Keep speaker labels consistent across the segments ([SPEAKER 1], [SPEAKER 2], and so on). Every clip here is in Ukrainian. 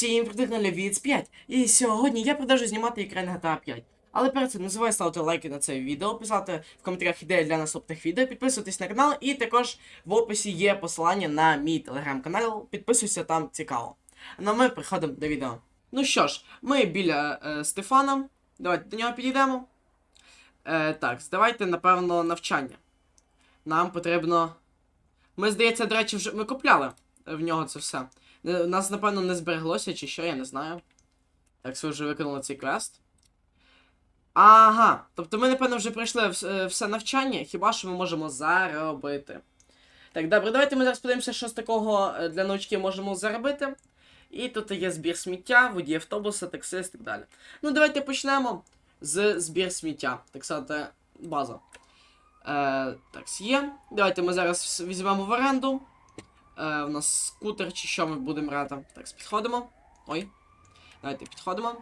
[SPEAKER 1] Всім привіт на Левіц 5. І сьогодні я продовжую знімати екран GTA 5. Але перед цим не забувайте ставити лайки на це відео, писати в коментарях ідеї для наступних відео, підписуйтесь на канал, і також в описі є посилання на мій телеграм-канал. Підписуйся там цікаво. Ну ми приходимо до відео. Ну що ж, ми біля е, Стефана. Давайте до нього підійдемо. Е, так, давайте, напевно, навчання. Нам потрібно. Ми, здається, до речі, вже ми купляли в нього це все. Е, У нас, напевно, не збереглося, чи що, я не знаю. Так, ви вже виконали цей квест. Ага. Тобто ми, напевно, вже пройшли е, все навчання, хіба що ми можемо заробити. Так, добре, давайте ми зараз подивимося, що з такого е, для новачків можемо заробити. І тут є збір сміття, водій автобуса, таксист і так далі. Ну, давайте почнемо з збір сміття. Так сказати, база. Е, так, є. Давайте ми зараз візьмемо в оренду. Е, у нас скутер чи що ми будемо брати. Так, підходимо. Ой. Давайте підходимо.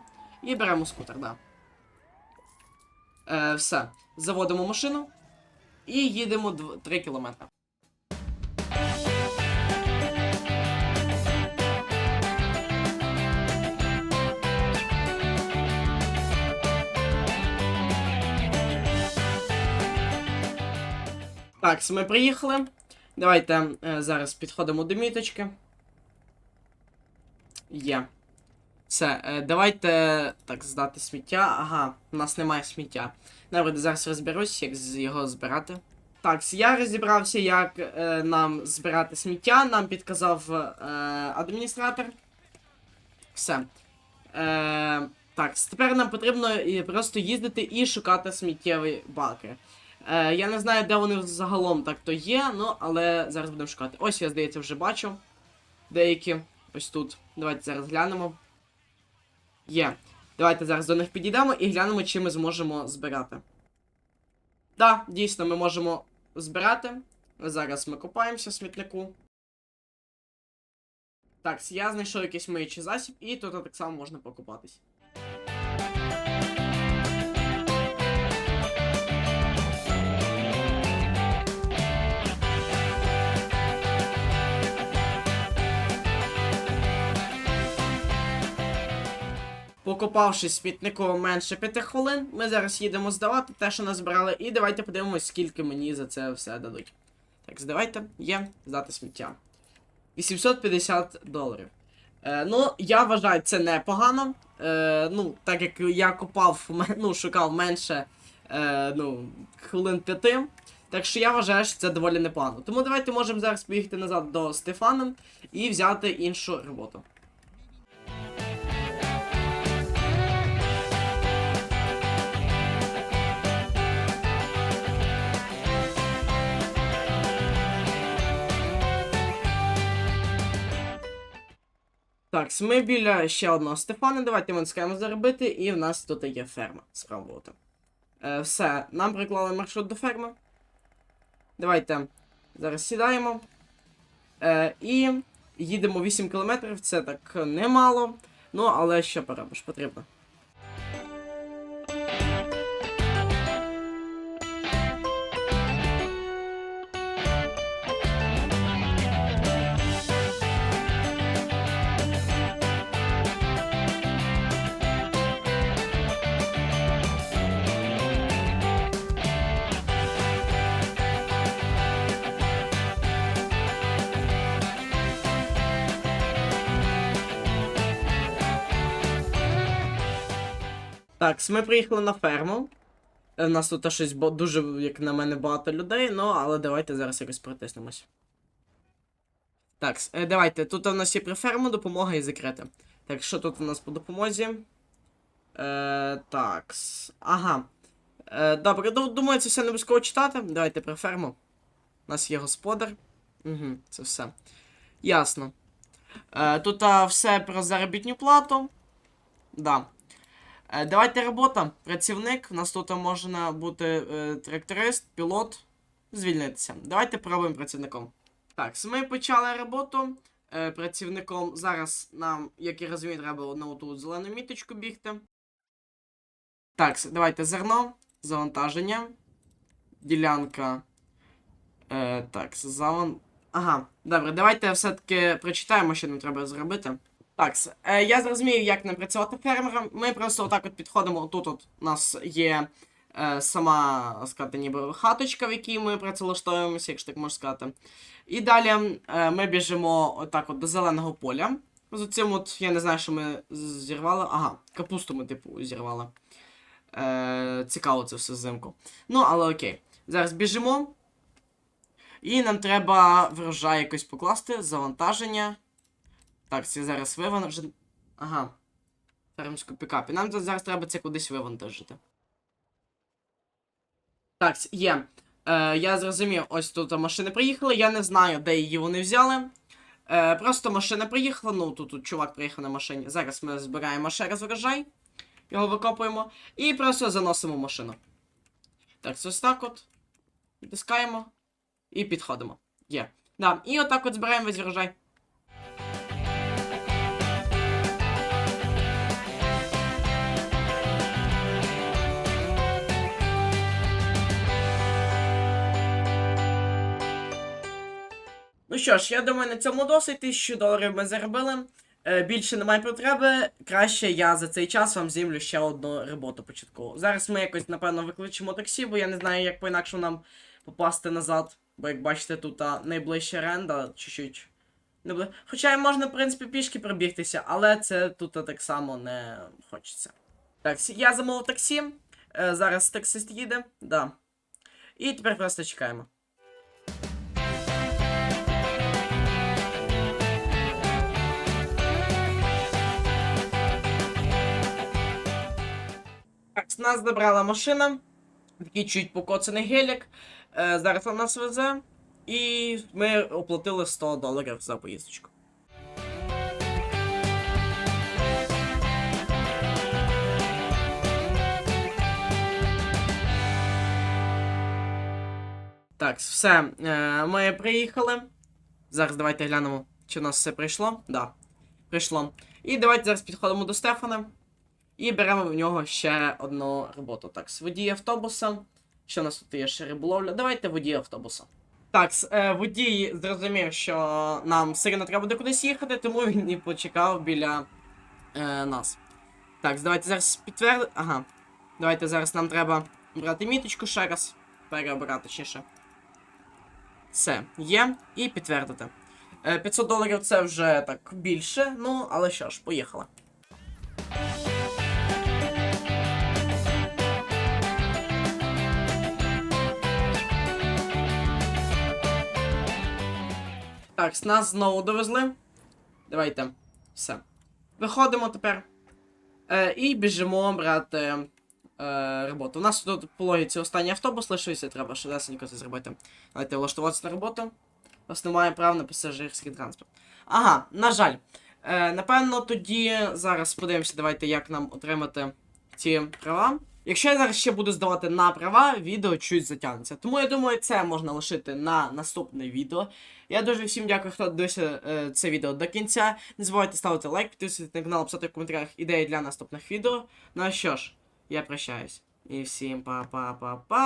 [SPEAKER 1] І беремо скутер, да. Е, все. Заводимо машину. І їдемо 3 кілометри. Так, ми приїхали. Давайте е, зараз підходимо до міточки. Є. Все, е, давайте так здати сміття. Ага, у нас немає сміття. Добре, зараз розберусь, як його збирати. Так, я розібрався, як е, нам збирати сміття. Нам підказав е, адміністратор. Все. Е, так, тепер нам потрібно просто їздити і шукати сміттєві баки. Е, я не знаю, де вони загалом так то є, ну, але зараз будемо шукати. Ось я, здається, вже бачу. Деякі. Ось тут. Давайте зараз глянемо. Є. Давайте зараз до них підійдемо і глянемо, чи ми зможемо збирати. Так, дійсно, ми можемо збирати. Зараз ми копаємося в смітнику. Так, я знайшов якийсь миючий засіб, і тут так само можна покупатись. Покопавши смітнику менше 5 хвилин, ми зараз їдемо здавати те, що назбирали, і давайте подивимось, скільки мені за це все дадуть. Так, здавайте, є, здати сміття. 850 доларів. Е, ну, я вважаю, це непогано. Е, ну, так як я копав, ну, шукав менше е, ну, хвилин 5. Так що я вважаю, що це доволі непогано. Тому давайте можемо зараз поїхати назад до Стефана і взяти іншу роботу. Так, ми біля ще одного Стефана. Давайте ми скаємо заробити, і в нас тут є ферма. Спробувати. Е, все, нам приклали маршрут до ферми. Давайте зараз сідаємо. Е, і їдемо 8 кілометрів, це так немало. Ну, але що поробиш, потрібно. Так, ми приїхали на ферму. Е, У нас тут щось дуже, як на мене, багато людей, ну, але давайте зараз якось протиснемось. Так, е, давайте. Тут у нас є при ферму, допомога і закрита. Так, що тут у нас по допомозі? Е, так. Ага. Е, добре, думаю, це все не обов'язково читати. Давайте при ферму. У нас є господар. Угу, це все. Ясно. Е, тут а, все про заробітну плату. Да. Е, Давайте робота. Працівник. У нас тут можна бути е, тракторист, пілот. Звільнитися. Давайте пробуємо працівником. Так, ми почали роботу. Е, працівником зараз нам, як я розумію, треба на ту зелену міточку бігти. Так, давайте зерно, завантаження. Ділянка. Е, так, заван... Ага, добре, давайте все-таки прочитаємо, що нам треба зробити. Так, е, я зрозумів, як нам працювати фермером. Ми просто отак от підходимо. Тут от у нас є е, сама, сказати, ніби хаточка, в якій ми працевлаштовуємося, якщо так можна сказати. І далі е, ми біжимо отак от до зеленого поля. З цим от, я не знаю, що ми зірвали. Ага, капусту ми, типу, зірвали. Е, цікаво це все взимку. Ну, але окей. Зараз біжимо. І нам треба врожай якось покласти, завантаження. Так, це зараз вивантажити. Ага. Фермерську пікапі. Нам тут зараз треба це кудись вивантажити. Так, є. Е, я зрозумів, ось тут машини приїхали. Я не знаю, де її вони взяли. Е, просто машина приїхала. Ну, тут, тут чувак приїхав на машині. Зараз ми збираємо ще раз врожай. Його викопуємо. І просто заносимо машину. Так, це ось так от. Відтискаємо. І підходимо. Є. Да. І отак от збираємо весь врожай. Ну що ж, я думаю, на цьому досить. Тисячу доларів ми заробили. Е, більше немає потреби. Краще я за цей час вам зімлю ще одну роботу початкову. Зараз ми якось, напевно, викличемо таксі, бо я не знаю, як по-інакше нам попасти назад. Бо як бачите, тут а, найближча ренда, чуть-чуть. Хоча можна, в принципі, пішки пробігтися, але це тут так само не хочеться. Так, я замовив таксі. Е, зараз таксист їде. Да. І тепер просто чекаємо. Нас забрала машина. Такий чуть покоцаний гелік. Е, зараз вона нас везе. І ми оплатили 100 доларів за поїздочку. Так, все. Е, ми приїхали. Зараз давайте глянемо, чи у нас все прийшло. Да, прийшло. І давайте зараз підходимо до Стефана. І беремо в нього ще одну роботу. Так, водій автобуса. Що у нас тут є ще риболовля? Давайте водій автобуса. Так, е, водій зрозумів, що нам одно треба буде кудись їхати, тому він і почекав біля е, нас. Так, давайте зараз підтвердимо. Ага. Давайте зараз нам треба брати міточку ще раз. Переобрати точніше. Все, є. І підтвердити. Е, 500 доларів це вже так більше, ну, але що ж, поїхали. Так, нас знову довезли. Давайте. Все. Виходимо тепер. Е, і біжимо брати е, роботу. У нас тут по логіці останній автобус лишився, треба швидесенько це зробити. Давайте влаштуватися на роботу. У нас немає прав на пасажирський транспорт. Ага, на жаль. Е, напевно, тоді зараз подивимося, давайте, як нам отримати ці права. Якщо я зараз ще буду здавати на права, відео чуть затягнеться. Тому я думаю, це можна лишити на наступне відео. Я дуже всім дякую, хто дивився е, це відео до кінця. Не забувайте ставити лайк, підписуйтесь на канал, писати в коментарях ідеї для наступних відео. Ну а що ж, я прощаюсь. І всім па-па-па-па.